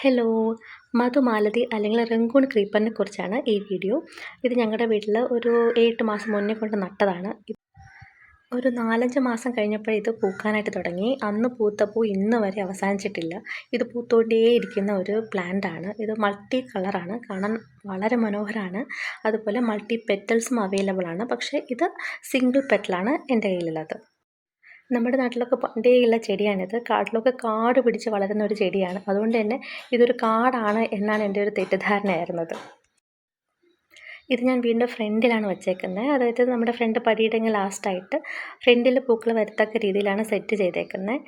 Hello മധുമാലതി അല്ലെങ്കിൽ Rangoon ക്രീപ്പറിനെ കുറിച്ചാണ് ഈ വീഡിയോ. ഇത് ഞങ്ങളുടെ വീട്ടിൽ ഒരു എട്ട് മാസം മുന്നേ കൊണ്ട് നട്ടതാണ്. ഒരു നാലഞ്ച് മാസം കഴിഞ്ഞപ്പോൾ ഇത് പൂക്കാനായിട്ട് തുടങ്ങി. അന്ന് പൂത്ത പൂ ഇന്ന് വരെ അവസാനിച്ചിട്ടില്ല. ഇത് പൂത്തോണ്ടേ ഇരിക്കുന്ന ഒരു പ്ലാന്റ് ആണ്. ഇത് മൾട്ടി കളറാണ് കാണാൻ വളരെ മനോഹരമാണ്. അതുപോലെ മൾട്ടി പെറ്റൽസും അവൈലബിൾ ആണ്. പക്ഷേ ഇത് സിംഗിൾ പെറ്റലാണ് എന്റെ കയ്യിലുള്ളത്. നമ്മുടെ നാട്ടിലൊക്കെ പണ്ടേയുള്ള ചെടിയാണിത്. കാട്ടിലൊക്കെ കാട് പിടിച്ച് വളരുന്ന ഒരു ചെടിയാണ്. അതുകൊണ്ട് തന്നെ ഇതൊരു കാടാണ് എന്നാണ് എന്റെ ഒരു തെറ്റിദ്ധാരണയായിരുന്നത്. ഇത് ഞാൻ വീണ്ടും ഫ്രണ്ടിലാണ് വെച്ചേക്കുന്നത് അതായത് നമ്മുടെ ഫ്രണ്ട് പടിയുടെ ലാസ്റ്റായിട്ട് ഫ്രണ്ടിൽ പൂക്കൾ വരത്തക്ക രീതിയിലാണ് സെറ്റ് ചെയ്തേക്കുന്നത്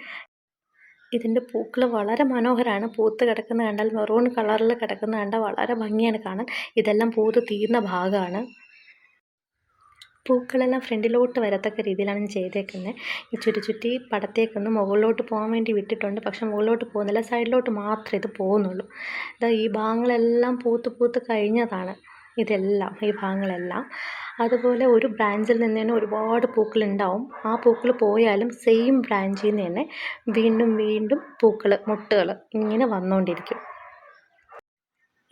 ഇതിന്റെ പൂക്കൾ വളരെ മനോഹരമാണ് പൂത്ത് കിടക്കുന്ന കണ്ടാൽ മെറൂൺ കളറിൽ കിടക്കുന്ന കണ്ടാൽ വളരെ ഭംഗിയാണ് കാണാൻ. ഇതെല്ലാം പൂത്ത് തീർന്ന ഭാഗമാണ്. പൂക്കളെല്ലാം ഫ്രണ്ടിലോട്ട് വരത്തക്ക രീതിയിലാണ് ഞാൻ ചെയ്തേക്കുന്നത് ഈ ചുറ്റി ചുറ്റി പടത്തേക്കൊന്ന് മുകളിലോട്ട് പോകാൻ വേണ്ടി വിട്ടിട്ടുണ്ട്. പക്ഷെ മുകളിലോട്ട് പോകുന്നില്ല. സൈഡിലോട്ട് മാത്രമേ ഇത് പോകുന്നുള്ളൂ. ഇതാ ഈ ഭാഗങ്ങളെല്ലാം പൂത്ത് പൂത്ത് കഴിഞ്ഞതാണ് ഇതെല്ലാം ഈ ഭാഗങ്ങളെല്ലാം. അതുപോലെ ഒരു ബ്രാഞ്ചിൽ നിന്ന് തന്നെ ഒരുപാട് പൂക്കളുണ്ടാവും. ആ പൂക്കൾ പോയാലും സെയിം ബ്രാഞ്ചിൽ നിന്ന് തന്നെ വീണ്ടും വീണ്ടും പൂക്കൾ മുട്ടുകൾ ഇങ്ങനെ വന്നുകൊണ്ടിരിക്കും.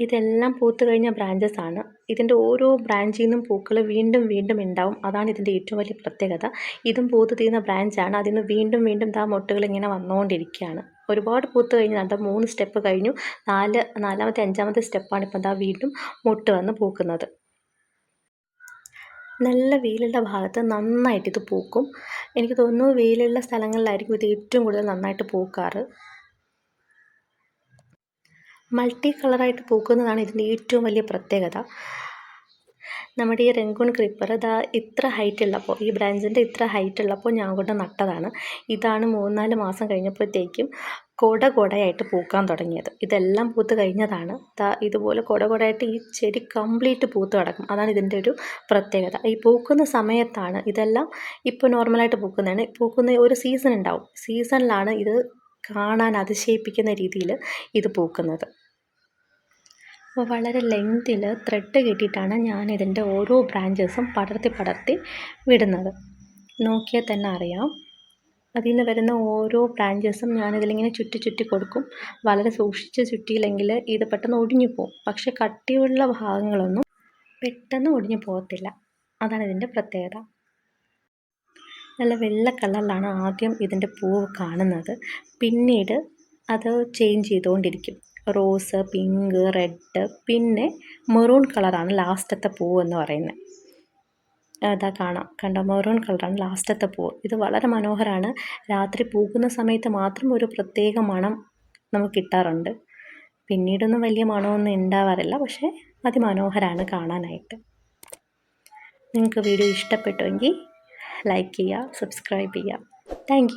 ഇതെല്ലാം പൂത്തു കഴിഞ്ഞ ബ്രാഞ്ചസ് ആണ്. ഇതിന്റെ ഓരോ ബ്രാഞ്ചിൽ നിന്നും പൂക്കൾ വീണ്ടും വീണ്ടും ഉണ്ടാവും അതാണ് ഇതിന്റെ ഏറ്റവും വലിയ പ്രത്യേകത. ഇതും പൂത്ത് തീരുന്ന ബ്രാഞ്ചാണ് അതിൽ നിന്ന് വീണ്ടും വീണ്ടും ദാ മൊട്ടുകൾ ഇങ്ങനെ വന്നുകൊണ്ടിരിക്കുകയാണ് ഒരുപാട് പൂത്ത് കഴിഞ്ഞ് ദാ മൂന്ന് സ്റ്റെപ്പ് കഴിഞ്ഞു. നാല് നാലാമത്തെ അഞ്ചാമത്തെ സ്റ്റെപ്പാണ് ഇപ്പം ദാ വീണ്ടും മൊട്ട് വന്ന് പൂക്കുന്നത്. നല്ല വെയിലുള്ള ഭാഗത്ത് നന്നായിട്ട് ഇത് പൂക്കും. എനിക്ക് തോന്നുന്നു വെയിലുള്ള സ്ഥലങ്ങളിലായിരിക്കും ഇത് ഏറ്റവും കൂടുതൽ നന്നായിട്ട് പൂക്കാറ്. മൾട്ടി കളറായിട്ട് പൂക്കുന്നതാണ് ഇതിന്റെ ഏറ്റവും വലിയ പ്രത്യേകത. നമ്മുടെ ഈ രംഗൂൺ ക്രീപ്പർ ഇതാ ഇത്ര ഹൈറ്റ് ഉള്ളപ്പോൾ ഈ ബ്രാഞ്ചിന്റെ ഇത്ര ഹൈറ്റ് ഉള്ളപ്പോൾ ഞാൻ കൊണ്ട് നട്ടതാണ്. ഇതാണ് മൂന്നാൽ മാസം കഴിഞ്ഞപ്പോഴത്തേക്കും കൊട കൊടയായിട്ട് പൂക്കാൻ തുടങ്ങിയത്. ഇതെല്ലാം പൂത്ത് കഴിഞ്ഞതാണ്. ഇതുപോലെ കൊട കൊടയായിട്ട് ഈ ചെടി കംപ്ലീറ്റ് പൂത്ത് കിടക്കും. അതാണ് ഇതിന്റെ ഒരു പ്രത്യേകത. ഈ പൂക്കുന്ന സമയത്താണ് ഇതെല്ലാം ഇപ്പോൾ നോർമലായിട്ട് പൂക്കുന്നതാണ്. പൂക്കുന്ന ഒരു സീസൺ ഉണ്ടാവും. സീസണിലാണ് ഇത് കാണാൻ അതിശയിപ്പിക്കുന്ന രീതിയിൽ ഇത് പൂക്കുന്നത്. അപ്പോൾ വളരെ ലെങ്തിൽ ത്രെഡ് കെട്ടിയിട്ടാണ് ഞാൻ ഇതിന്റെ ഓരോ ബ്രാഞ്ചസും പടർത്തി പടർത്തി വിടുന്നത്. നോക്കിയാൽ തന്നെ അറിയാം. അതിൽ നിന്ന് വരുന്ന ഓരോ ബ്രാഞ്ചസും ഞാനിതിലിങ്ങനെ ചുറ്റി ചുറ്റി കൊടുക്കും. വളരെ സൂക്ഷിച്ച് ചുറ്റിയില്ലെങ്കിൽ ഇത് പെട്ടെന്ന് ഒടിഞ്ഞു പോകും. പക്ഷേ കട്ടിയുള്ള ഭാഗങ്ങളൊന്നും പെട്ടെന്ന് ഒടിഞ്ഞു പോകത്തില്ല. അതാണ് ഇതിന്റെ പ്രത്യേകത. നല്ല വെള്ള കളറിലാണ് ആദ്യം ഇതിന്റെ പൂവ് കാണുന്നത്. പിന്നീട് അത് ചേഞ്ച് ചെയ്തുകൊണ്ടിരിക്കും. റോസ് പിങ്ക് റെഡ് പിന്നെ മെറൂൺ കളറാണ് ലാസ്റ്റത്തെ പൂവ് എന്ന് പറയുന്നത്. അതാ കാണാം. കണ്ട? മെറൂൺ കളറാണ് ലാസ്റ്റത്തെ പൂവ് ഇത് വളരെ മനോഹരമാണ് രാത്രി പൂക്കുന്ന സമയത്ത് മാത്രം ഒരു പ്രത്യേക മണം നമുക്ക് കിട്ടാറുണ്ട്. പിന്നീടൊന്നും വലിയ മണമൊന്നും ഉണ്ടാവാറില്ല പക്ഷേ അതിമനോഹരമാണ് കാണാനായിട്ട്. നിങ്ങൾക്ക് വീഡിയോ ഇഷ്ടപ്പെട്ടുവെങ്കിൽ ലൈക്ക് ചെയ്യുക സബ്സ്ക്രൈബ് ചെയ്യുക. താങ്ക്